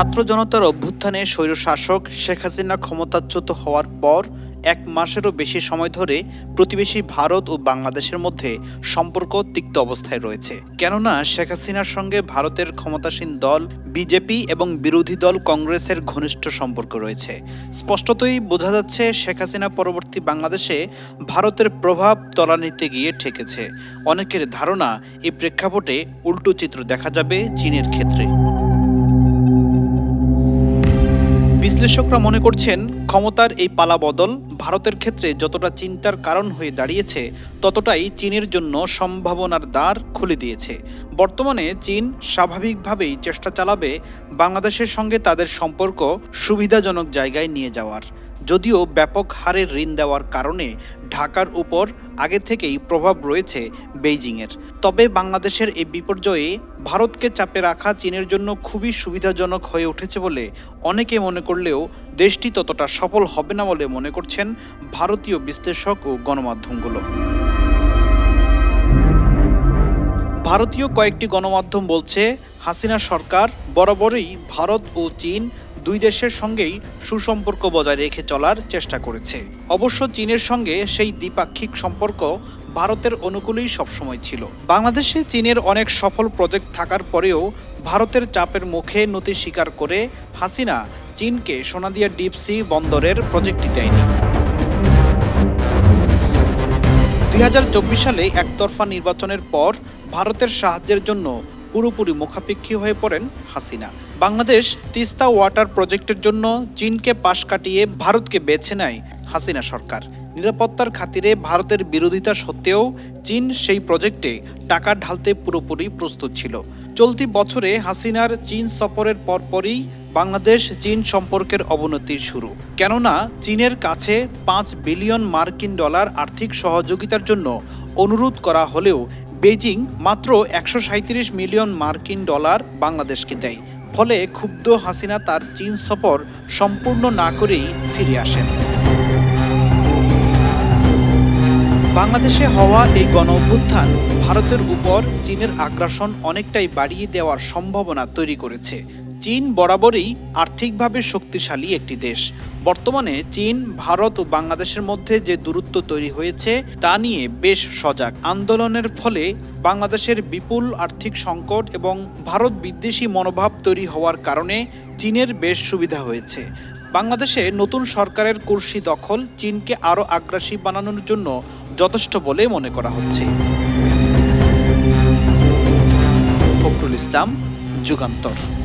ছাত্র জনতার অভ্যুত্থানে স্বৈরশাসক শেখ হাসিনা ক্ষমতাচ্যুত হওয়ার পর এক মাসেরও বেশি সময় ধরে প্রতিবেশী ভারত ও বাংলাদেশের মধ্যে সম্পর্ক তিক্ত অবস্থায় রয়েছে। কেননা শেখ হাসিনার সঙ্গে ভারতের ক্ষমতাসীন দল, বিজেপি এবং বিরোধী দল কংগ্রেসের ঘনিষ্ঠ সম্পর্ক রয়েছে। স্পষ্টতই বোঝা যাচ্ছে শেখ হাসিনা পরবর্তী বাংলাদেশে ভারতের প্রভাব তলানিতে গিয়ে ঠেকেছে। অনেকের ধারণা এই প্রেক্ষাপটে উল্টো চিত্র দেখা যাবে চীনের ক্ষেত্রে। বিশ্লেষকরা মনে করছেন, ক্ষমতার এই পালা বদল ভারতের ক্ষেত্রে যতটা চিন্তার কারণ হয়ে দাঁড়িয়েছে, ততটাই চীনের জন্য সম্ভাবনার দ্বার খুলে দিয়েছে। বর্তমানে চীন স্বাভাবিকভাবেই চেষ্টা চালাবে বাংলাদেশের সঙ্গে তাদের সম্পর্ক সুবিধাজনক জায়গায় নিয়ে যাওয়ার। যদিও ব্যাপক হারে ঋণ দেওয়ার কারণে ঢাকার উপর আগে থেকেই প্রভাব রয়েছে বেইজিংয়ের। তবে বাংলাদেশের এই বিপর্যয়ে ভারতকে চাপে রাখা চীনের জন্য খুবই সুবিধাজনক হয়ে উঠেছে বলে অনেকে মনে করলেও দেশটি ততটা সফল হবে না বলে মনে করছেন ভারতীয় বিশ্লেষক ও গণমাধ্যমগুলো। ভারতীয় কয়েকটি গণমাধ্যম বলছে, হাসিনা সরকার বরাবরই ভারত ও চীন দুই দেশের সঙ্গেই সুসম্পর্ক বজায় রেখে চলার চেষ্টা করেছে। অবশ্য চীনের সঙ্গে সেই দ্বিপাক্ষিক সম্পর্ক ভারতের অনুকূলেই সবসময় ছিল। বাংলাদেশে চীনের অনেক সফল প্রজেক্ট থাকার পরেও ভারতের চাপের মুখে নতি স্বীকার করে হাসিনা চীনকে সোনাদিয়া ডিপসি বন্দরের প্রজেক্টটি দেয়নি। দুই হাজার চব্বিশ সালে একতরফা নির্বাচনের পর ভারতের সাহায্যের জন্য পুরোপুরি মুখাপেক্ষী হয়ে পড়েন হাসিনা। বাংলাদেশ তিস্তা ওয়াটার প্রজেক্টের জন্য চীনকে পাশ কাটিয়ে ভারতকে বেছে নেয় হাসিনা সরকার। নিরাপত্তার খাতিরে ভারতের বিরোধিতা সত্ত্বেও চীন সেই প্রজেক্টে টাকা ঢালতে পুরোপুরি প্রস্তুত ছিল। চলতি বছরে হাসিনার চীন সফরের পরপরই বাংলাদেশ চীন সম্পর্কের অবনতির শুরু। কেননা, চীনের কাছে পাঁচ বিলিয়ন মার্কিন ডলার আর্থিক সহযোগিতার জন্য অনুরোধ করা হলেও বেজিং মাত্র একশো মিলিয়ন মার্কিন ডলার বাংলাদেশকে দেয়। ফলে ক্ষুব্ধ হাসিনা তার চীন সফর সম্পূর্ণ না করেই ফিরে আসেন। বাংলাদেশে হওয়া এই গণ অভ্যুত্থান ভারতের উপর চীনের আগ্রাসন অনেকটাই বাড়িয়ে দেওয়ার সম্ভাবনা তৈরি করেছে। চীন বরাবরই আর্থিকভাবে শক্তিশালী একটি দেশ। বর্তমানে চীন, ভারত ও বাংলাদেশের মধ্যে যে দূরত্ব তৈরি হয়েছে, তা নিয়ে বেশ সজাগ। আন্দোলনের ফলে বাংলাদেশের বিপুল আর্থিক সংকট এবং ভারত বিদ্বেষী মনোভাব তৈরি হওয়ার কারণে চীনের বেশ সুবিধা হয়েছে। বাংলাদেশে নতুন সরকারের কুর্সি দখল চীনকে আরও আগ্রাসী বানানোর জন্য যথেষ্ট বলে মনে করা হচ্ছে। ফখরুল ইসলাম, যুগান্তর।